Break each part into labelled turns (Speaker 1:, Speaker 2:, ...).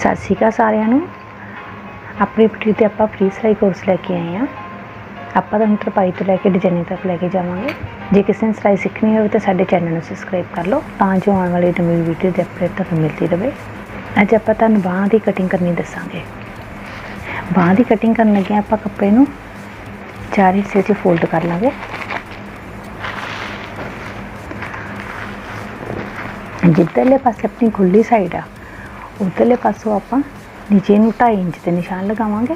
Speaker 1: ਸਤਿ ਸ਼੍ਰੀ ਅਕਾਲ ਸਾਰਿਆਂ ਨੂੰ। ਆਪਣੀ ਪਟਰੀ ਤੇ ਆਪਾਂ ਫ੍ਰੀ ਸਿਲਾਈ ਕੋਰਸ ਲੈ ਕੇ ਆਏ ਆ ਆਪਾਂ ਤੁਹਾਨੂੰ ਤਰਪਾਈ ਤੋਂ ਲੈ ਕੇ ਡਿਜ਼ਾਈਨਿੰਗ ਤੱਕ ਲੈ ਕੇ ਜਾਵਾਂਗੇ। ਜੇ ਕਿਸੇ ਨੇ ਸਿਲਾਈ ਸਿੱਖਣੀ ਹੋਵੇ ਤਾਂ ਸਾਡੇ ਚੈਨਲ ਨੂੰ ਸਬਸਕ੍ਰਾਈਬ ਕਰ ਲਓ, ਤਾਂ ਜੋ ਆਉਣ ਵਾਲੀ ਨਵੀਂ ਵੀਡੀਓ ਦੇ ਅਪਡੇਟ ਤੁਹਾਨੂੰ ਮਿਲਦੀ ਰਹੇ। ਅੱਜ ਆਪਾਂ ਤੁਹਾਨੂੰ ਬਾਹਾਂ ਦੀ ਕਟਿੰਗ ਕਰਨੀ ਦੱਸਾਂਗੇ। ਬਾਹਾਂ ਦੀ ਕਟਿੰਗ ਕਰਨ ਲੱਗੇ ਆਪਾਂ ਕੱਪੜੇ ਨੂੰ ਚਾਰ ਹਿੱਸੇ 'ਚ ਫੋਲਡ ਕਰ ਲਾਂਗੇ। ਜਿੱਧਰਲੇ ਪਾਸੇ ਆਪਣੀ ਖੁੱਲੀ ਸਾਈਡ ਆ ਉਧਰਲੇ ਪਾਸੋਂ ਆਪਾਂ ਨੀਚੇ ਨੂੰ 2.5 ਇੰਚ ਦੇ ਨਿਸ਼ਾਨ ਲਗਾਵਾਂਗੇ।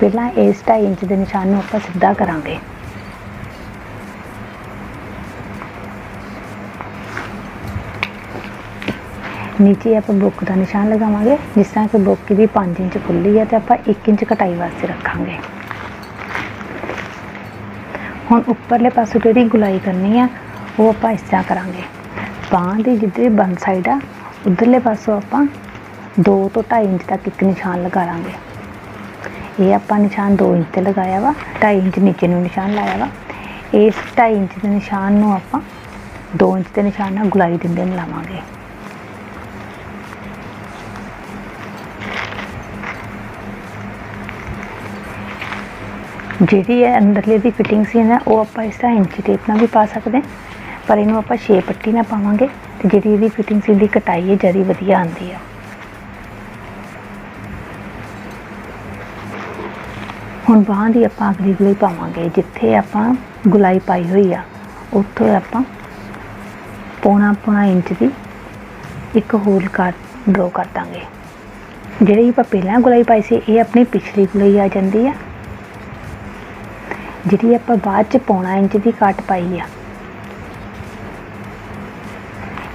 Speaker 1: ਪਹਿਲਾਂ ਇਸ 2.5 ਇੰਚ ਦੇ ਨਿਸ਼ਾਨ ਨੂੰ ਆਪਾਂ ਸਿੱਧਾ ਕਰਾਂਗੇ। ਨੀਚੇ ਆਪਾਂ ਬੁੱਕ ਦਾ ਨਿਸ਼ਾਨ ਲਗਾਵਾਂਗੇ। ਜਿਸ ਤਰ੍ਹਾਂ ਕਿ ਬੁੱਕ ਦੀ 5 ਇੰਚ ਖੁੱਲੀ ਹੈ ਤੇ ਆਪਾਂ 1 ਇੰਚ ਕਟਾਈ ਵਾਸਤੇ ਰੱਖਾਂਗੇ। ਹੁਣ ਉੱਪਰਲੇ ਪਾਸੋਂ ਜਿਹੜੀ ਗੁਲਾਈ ਕਰਨੀ ਆ, ਉਹ ਆਪਾਂ ਇਸ ਤਰ੍ਹਾਂ ਕਰਾਂਗੇ। ਬਾਂਹ ਦੀ ਜਿੱਧਰ ਬੰਦ ਸਾਈਡ ਆ, ਉਧਰਲੇ ਪਾਸੋਂ ਆਪਾਂ 2 ਤੋਂ 2.5 ਇੰਚ ਤੱਕ ਇੱਕ ਨਿਸ਼ਾਨ ਲਗਾ ਲਾਂਗੇ। ਇਹ ਆਪਾਂ ਨਿਸ਼ਾਨ 2 ਇੰਚ ਤੇ ਲਗਾਇਆ ਵਾ 2.5 ਇੰਚ ਨੀਚੇ ਨੂੰ ਨਿਸ਼ਾਨ ਲਾਇਆ ਵਾ। ਇਸ 2.5 ਇੰਚ ਦੇ ਨਿਸ਼ਾਨ ਨੂੰ ਆਪਾਂ 2 ਇੰਚ ਦੇ ਨਿਸ਼ਾਨ ਨਾਲ ਗੁਲਾਈ ਦਿੰਦੇ ਮਿਲਾਵਾਂਗੇ ਜਿਹੜੀ ਇਹ ਅੰਦਰਲੇ ਦੀ ਫਿਟਿੰਗ ਸੀ ਨਾ, ਉਹ ਆਪਾਂ ਇਸ ਤਰ੍ਹਾਂ ਇੰਚੀ ਟੇਪ ਨਾਲ ਵੀ ਪਾ ਸਕਦੇ ਹਾਂ। ਪਰ ਇਹਨੂੰ ਆਪਾਂ 6 ਪੱਟੀ ਨਾਲ ਪਾਵਾਂਗੇ ਤੇ ਜਿਹੜੀ ਇਹਦੀ ਫਿਟਿੰਗ ਸੀ ਦੀ ਕਟਾਈ ਹੈ ਜ਼ਿਆਦਾ ਵਧੀਆ ਆਉਂਦੀ ਆ। ਹੁਣ ਬਾਹਾਂ ਦੀ ਆਪਾਂ ਅਗਲੀ ਗੁਲਾਈ ਪਾਵਾਂਗੇ, ਜਿੱਥੇ ਆਪਾਂ ਗੁਲਾਈ ਪਾਈ ਹੋਈ ਆ, ਉੱਥੋਂ ਆਪਾਂ ਪੌਣਾ ਪੌਣਾ ਇੰਚ ਦੀ ਇੱਕ ਹੋਲ ਕਰ ਡਰੋ ਕਰ ਦਾਂਗੇ। ਜਿਹੜੀ ਆਪਾਂ ਪਹਿਲਾਂ ਗੁਲਾਈ ਪਾਈ ਸੀ, ਇਹ ਆਪਣੀ ਪਿਛਲੀ ਗੁਲਾਈ ਆ ਜਾਂਦੀ ਆ। ਜਿਹੜੀ ਆਪਾਂ ਬਾਅਦ ਚ ਪੌਣਾ ਇੰਚ ਦੀ ਕੱਟ ਪਾਈ ਆ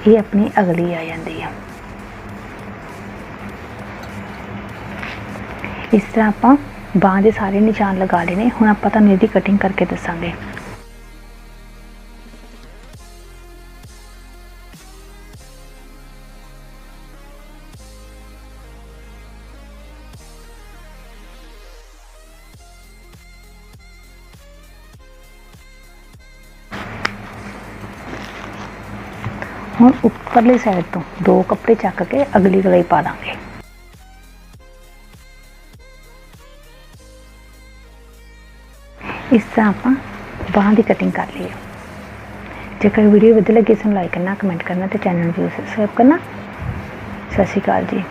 Speaker 1: ਇਹ ਆਪਣੀ ਅਗਲੀ ਆ ਜਾਂਦੀ ਆ। ਇਸ ਤਰ੍ਹਾਂ ਆਪਾਂ ਬਾਂਹ ਦੇ ਸਾਰੇ ਨਿਸ਼ਾਨ ਲਗਾ ਲਏ ਨੇ। ਹੁਣ ਆਪਾਂ ਤੁਹਾਨੂੰ ਇਹਦੀ ਕਟਿੰਗ ਕਰਕੇ ਦੱਸਾਂਗੇ। ਹੁਣ ਉੱਪਰਲੀ ਸਾਈਡ ਤੋਂ ਦੋ ਕੱਪੜੇ ਚੱਕ ਕੇ ਅਗਲੀ ਗਲਾਈ ਪਾ ਦਾਂਗੇ। ਇਸ ਤਰ੍ਹਾਂ ਆਪਾਂ ਬਾਹਾਂ ਦੀ ਕਟਿੰਗ ਕਰ ਲਈ ਹੈ। ਜੇਕਰ ਵੀਡੀਓ ਵਧੀਆ ਲੱਗੀ ਇਸ ਨੂੰ ਲਾਈਕ ਕਰਨਾ ਕਮੈਂਟ ਕਰਨਾ ਤੇ ਚੈਨਲ ਨੂੰ ਸਬਸਕ੍ਰਾਈਬ ਕਰਨਾ। ਸਤਿ ਸ਼੍ਰੀ ਅਕਾਲ ਜੀ।